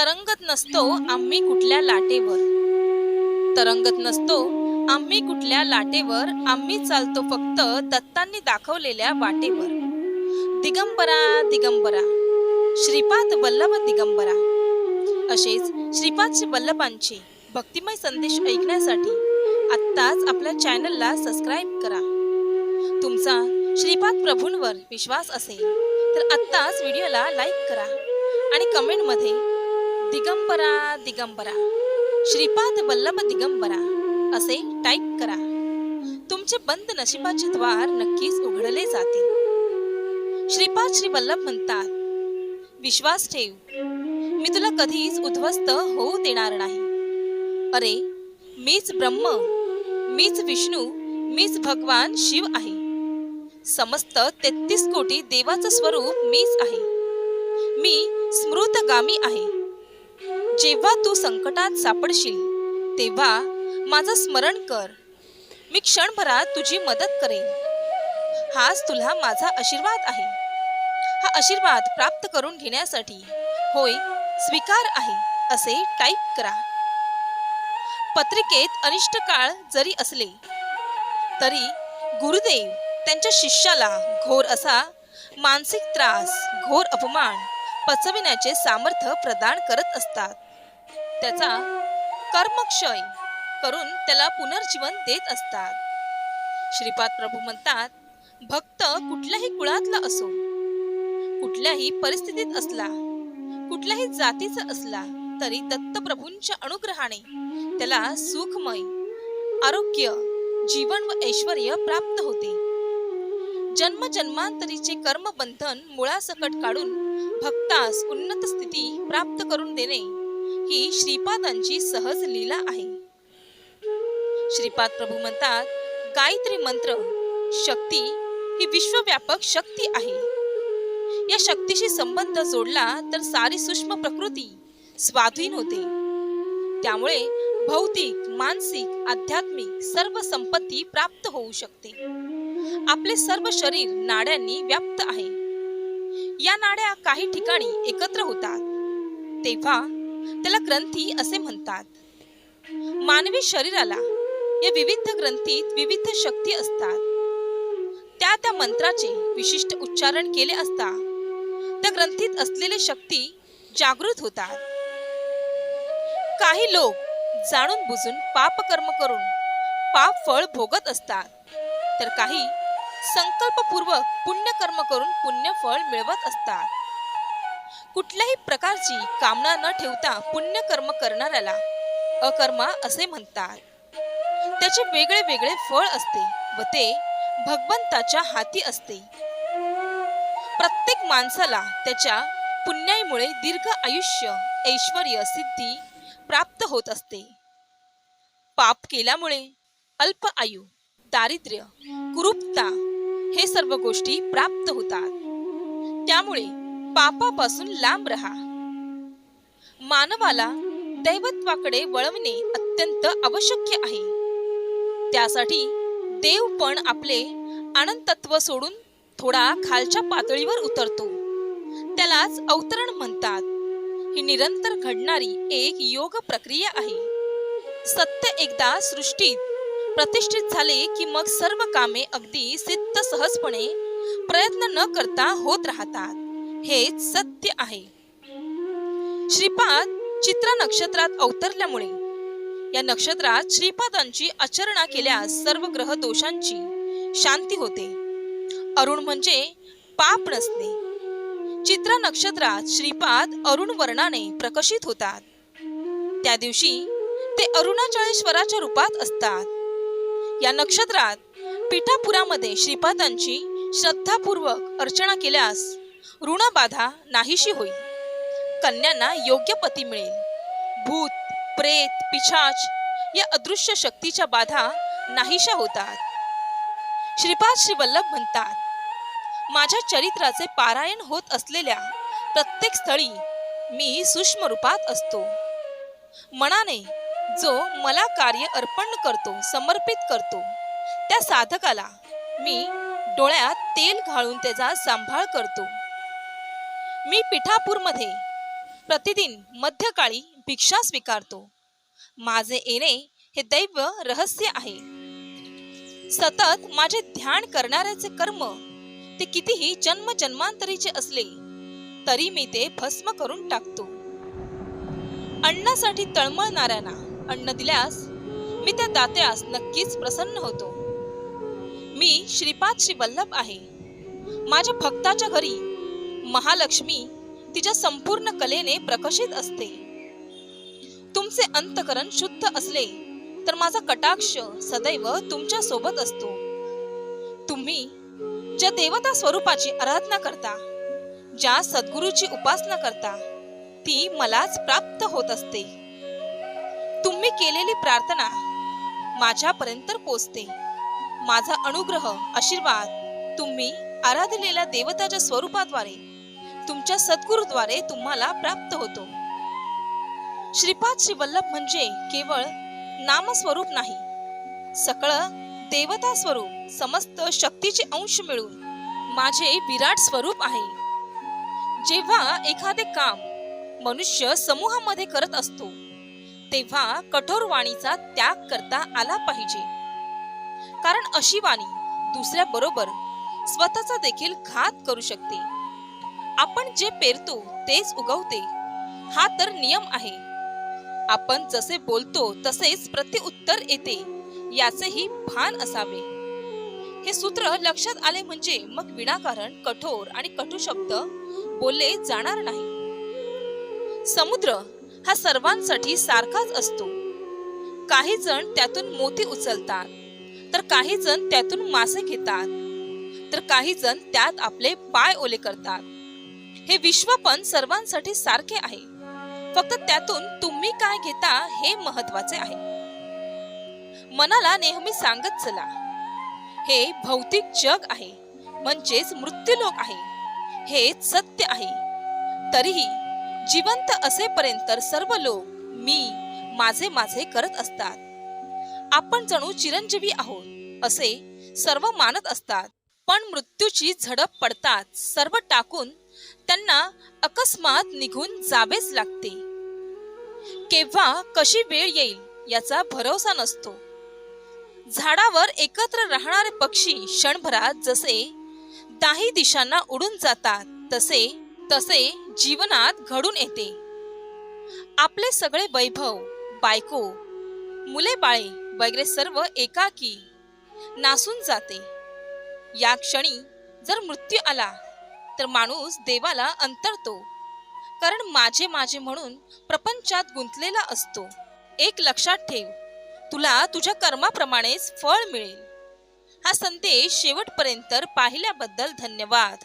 तरंगत नसतो आम्ही कुठल्या लाटेवर. तरंगत नसतो आम्ही कुठल्या लाटेवर आम्ही चालतो फक्त दत्तांनी दाखवलेल्या वाटेवर. दिगंबरा दिगंबरा श्रीपाद वल्लभ दिगंबरा. असेच श्रीपाद श्री वल्लभांचे भक्तिमय संदेश ऐकण्यासाठी आत्ताच आपल्या चॅनलला सबस्क्राईब करा. तुमचा श्रीपाद प्रभूंवर विश्वास असेल तर आत्ताच व्हिडिओला लाईक करा आणि कमेंटमध्ये दिगंबरा दिगंबरा. श्रीपाद वल्लभ दिगंबरा असे टाईप करा. तुमचे बंद नशिबाचे द्वार नक्कीच उघडले जातील. श्रीपाद श्री वल्लभ म्हणतात विश्वास ठेव. मी तुला कधीच उद्ध्वस्त होऊ देणार नाही. अरे मीच ब्रह्म मीच विष्णू मीच भगवान शिव आहे. समस्त तेहतीस कोटी देवाचं स्वरूप मीच आहे. मी स्मृतगामी आहे. जेव्हा तू संकटात सापडशील तेव्हा माझं स्मरण कर. मी क्षणभरात तुझी मदत करेन. हाच तुला माझा आशीर्वाद आहे. हा आशीर्वाद प्राप्त करून घेण्यासाठी होय स्वीकार आहे असे टाईप करा. पत्रिकेत अनिष्ट काळ जरी असले तरी गुरुदेव त्यांच्या शिष्याला घोर असा मानसिक त्रास घोर अपमान पचविण्याचे सामर्थ्य प्रदान करत असतात. त्याचा कर्मक्षय करून त्याला पुनर्जीवन देत असतात. श्रीपाद प्रभू म्हणतात भक्त कुठल्याही कुळातला असो कुठल्याही परिस्थितीत असला कुठल्याही जातीचा असला तरी दत्तप्रभूंच्या अनुग्रहाने त्याला सुखमय आरोग्य जीवन व ऐश्वर प्राप्त होते. जन्म जन्मांतरीचे कर्मबंधन मुळासकट काढून भक्तास उन्नत स्थिती प्राप्त करून देणे ही श्रीपादांची सहज लीला आहे. श्रीपाद प्रभू म्हणतात गायत्री मंत्र शक्ती ही विश्वव्यापक शक्ती आहे. या शक्तीशी संबंध जोडला तर सारी सूक्ष्म प्रकृती स्वाधीन होते. त्यामुळे भौतिक मानसिक आध्यात्मिक सर्व संपत्ती प्राप्त होऊ शकते. आपले सर्व शरीर नाड्यांनी व्याप्त आहे. या नाड्या काही ठिकाणी एकत्र होतात. तेव्हा त्याला ग्रंथी असे म्हणतात. मानवी शरीराला या विविध ग्रंथीत विविध शक्ती असतात. त्या त्या मंत्राचे विशिष्ट उच्चारण केले असता त्या ग्रंथीत असलेले शक्ती जागृत होतात. काही लोक जाणून बुजून पाप कर्म करून पाप फळ भोगत असतात. तर काही संकल्पपूर्वक पुण्यकर्म करून पुण्य फळ मिळवत असतात. कुठल्याही प्रकारची कामना न ठेवता पुण्यकर्म करणाऱ्याला अकर्मा असे म्हणतात. त्याचे वेगळे वेगळे फळ असते व ते भगवंताच्या हाती असते. प्रत्येक माणसाला त्याच्या पुण्याईमुळे दीर्घ आयुष्य ऐश्वर सिद्धी प्राप्त होत असते. पाप केल्यामुळे अल्प आयु दारिद्र्य कुरूपता हे सर्व गोष्टी प्राप्त होतात. त्यामुळे पापापासून लांब राहा. मानवाला दैवत्वाकडे वळवणे अत्यंत आवश्यक आहे. त्यासाठी देव पण आपले अनंतत्व सोडून थोडा खालच्या पातळीवर उतरतो. त्यालाच अवतरण म्हणतात. ही निरंतर घडणारी एक योग प्रक्रिया आहे. सत्य एकदा सृष्टीत प्रतिष्ठित झाले की मग सर्व कामे अगदी सिद्ध सहजपणे प्रयत्न न करता होत राहतात. हेच सत्य आहे. श्रीपाद चित्रा नक्षत्रात अवतरल्यामुळे या नक्षत्रात श्रीपादांची आचरणा केल्यास सर्व ग्रह दोषांची शांती होते. अरुण म्हणजे पाप नसणे चित्रा नक्षत्रात श्रीपाद अरुण वर्णाने प्रकाशित होतात. त्या दिवशी ते अरुणाचळेश्वराच्या रूपात असतात. या नक्षत्रात पिठापुरामध्ये श्रीपादांची श्रद्धापूर्वक अर्चना केल्यास ऋणबाधा नाहीशी होईल. कन्यांना योग्य पती मिळेल. भूत प्रेत पिशाच या अदृश्य शक्तीच्या बाधा नाहीशा होतात. श्रीपाद श्री वल्लभ म्हणतात माझ्या चरित्राचे पारायण होत असलेल्या प्रत्येक स्थळी मी सूक्ष्म रूपात असतो. मनाने जो मला कार्य अर्पण करतो समर्पित करतो त्या साधकाला मी डोळ्यात तेल घालून त्याचा सांभाळ करतो. मी पिठापूरमध्ये प्रतिदिन मध्यकाळी भिक्षा स्वीकारतो. माझे येणे हे दैव रहस्य आहे. सतत माझे ध्यान करणाऱ्याचे कर्म ते कितीही जन्म जन्मांतरीचे असले तरी मी ते भस्म करून टाकतो. अन्नासाठी तळमळणाऱ्यांना अन्न दिल्यास मी त्या दात्यास नक्कीच प्रसन्न होतो. मी श्रीपाद श्री वल्लभ आहे. माझ्या भक्ताच्या घरी महालक्ष्मी तिच्या संपूर्ण कलेने प्रकाशित असते. तुमचे अंतकरण शुद्ध असले तर माझा कटाक्ष सदैव तुमच्यासोबत असतो. तुम्ही ज्या देवता स्वरूपाची आराधना करता ज्या सद्गुरूची उपासना करता ती मलाच प्राप्त होत असते. तुम्ही केलेली प्रार्थना माझ्यापर्यंत पोचते. माझा अनुग्रह आशीर्वाद तुम्ही आराधलेल्या देवताच्या स्वरूपाद्वारे तुमच्या सद्गुरूद्वारे तुम्हाला प्राप्त होतो. श्रीपाद श्री वल्लभ म्हणजे केवळ नामस्वरूप नाही सकळ देवता स्वरूप समस्त शक्तीचे अंश मिळून माझे विराट स्वरूप आहे. जेव्हा एखादे काम मनुष्य समूहामध्ये करत असतो तेव्हा कठोर वाणीचा त्याग करता आला पाहिजे. कारण अशी वाणी दुसऱ्या बरोबर स्वतःचा देखील घात करू शकते. आपण जे पेरतो तेच उगवते. हा तर नियम आहे. आपण जसे बोलतो तसेच प्रत्युत्तर येते. याचेही भान असावे. हे सूत्र लक्षात आले म्हणजे मग विनाकारण कठोर आणि कटू शब्द बोलले जाणार नाही. समुद्र हा सर्वांसाठी सारखाच असतो. काही जण त्यातून मोती उचलतात तर काही जण त्यातून मासे घेतात तर काही जण त्यात आपले पाय ओले करतात. हे विश्व पण सर्वांसाठी सारखे आहे. फक्त त्यातून तुम्ही काय घेता हे महत्त्वाचे आहे. मनाला नेहमी सांगत चला. हे भौतिक जग आहे. म्हणजेच मृत्यूलोक आहे. हे सत्य आहे. तरीही जिवंत असेपर्यंत सर्व लोक मी माझे माझे करत असतात. आपण जणू चिरंजीवी आहोत असे सर्व मानत असतात. पण मृत्यूची झडप पडतात सर्व टाकून त्यांना अकस्मात निघून जावेच लागते. केव्हा कशी वेळ येईल याचा भरोसा नसतो. झाडावर एकत्र राहणारे पक्षी क्षणभरात जसे दाही दिशांना उडून जातात तसे तसे जीवनात घडून येते. आपले सगळे वैभव बायको मुले बाळे वगैरे सर्व एकाकी नासून जाते. या क्षणी जर मृत्यू आला तर माणूस देवाला अंतरतो. कारण माझे माझे म्हणून प्रपंचात गुंतलेला असतो. एक लक्षात ठेव तुला तुझ्या कर्माप्रमाणेच फळ मिळेल. हा संदेश शेवटपर्यंत पाहिल्याबद्दल धन्यवाद.